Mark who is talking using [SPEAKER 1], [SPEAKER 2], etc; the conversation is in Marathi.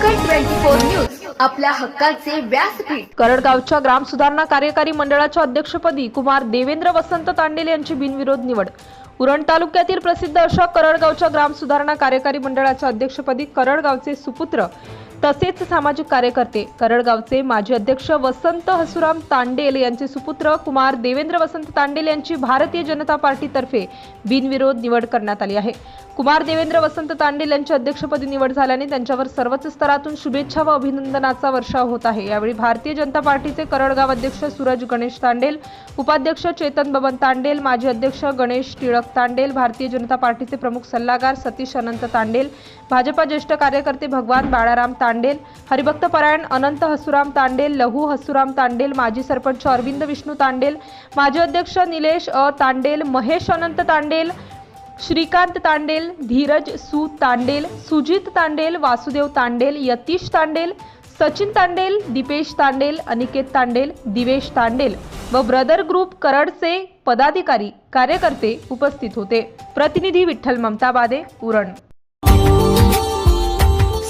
[SPEAKER 1] फोर न्यूज आपल्या हक्काचे व्यासपीठ.
[SPEAKER 2] करडगावच्या ग्राम सुधारणा कार्यकारी मंडळाच्या अध्यक्षपदी कुमार देवेंद्र वसंत तांडेल यांची बिनविरोध निवड. उरण तालुक्यातील प्रसिद्ध अशा करडगावच्या ग्राम सुधारणा कार्यकारी मंडळाच्या अध्यक्षपदी करडगावचे सुपुत्र तसेच सामाजिक कार्यकर्ते करडगावचे माजी अध्यक्ष वसंत हसुराम तांडेल यांचे सुपुत्र कुमार देवेंद्र वसंत तांडेल यांची भारतीय जनता पार्टीतर्फे बिनविरोध निवड करण्यात आली आहे. कुमार देवेंद्र वसंत तांडेल यांची अध्यक्षपदी निवड झाल्याने त्यांच्यावर सर्वच स्तरातून शुभेच्छा व अभिनंदनाचा वर्षाव होत आहे. यावेळी भारतीय जनता पार्टीचे करडगाव अध्यक्ष सूरज गणेश तांडेल उपाध्यक्ष चेतन बबन तांडेल माजी अध्यक्ष गणेश टिळक तांडेल भारतीय जनता पार्टीचे प्रमुख सल्लागार सतीश अनंत तांडेल भाजपा ज्येष्ठ कार्यकर्ते भगवान बाळाराम तांडेल तांडेल हरिभक्त परायण अनंत हसुराम तांडेल लहू हसुराम तांडेल माजी सरपंच अरविंद विष्णू तांडेल माजी अध्यक्ष निलेश अ तांडेल महेश अनंत तांडेल श्रीकांत तांडेल धीरज सु तांडेल सुजित तांडेल वासुदेव तांडेल यतीश तांडेल सचिन तांडेल दीपेश तांडेल अनिकेत तांडेल दिवेश तांडेल व ब्रदर ग्रुप करडचे पदाधिकारी कार्यकर्ते उपस्थित होते. प्रतिनिधी विठ्ठल ममता बादे उरण.